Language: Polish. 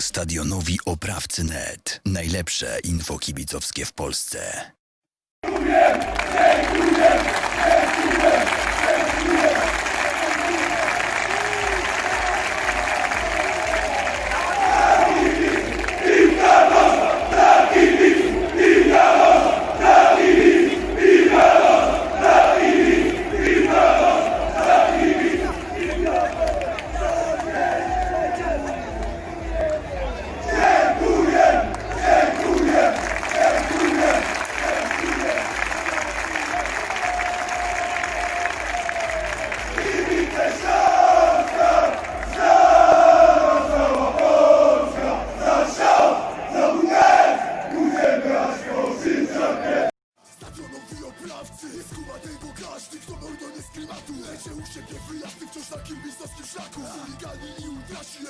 Stadionowi Oprawcy Net. Najlepsze info kibicowskie w Polsce. sprawcy. Nie skuma tego każdy, kto mordo nie z klimatu. Lecie u siebie wyjazdy wciąż na kiełbisowskim szlaku. Chuligani i ultrasi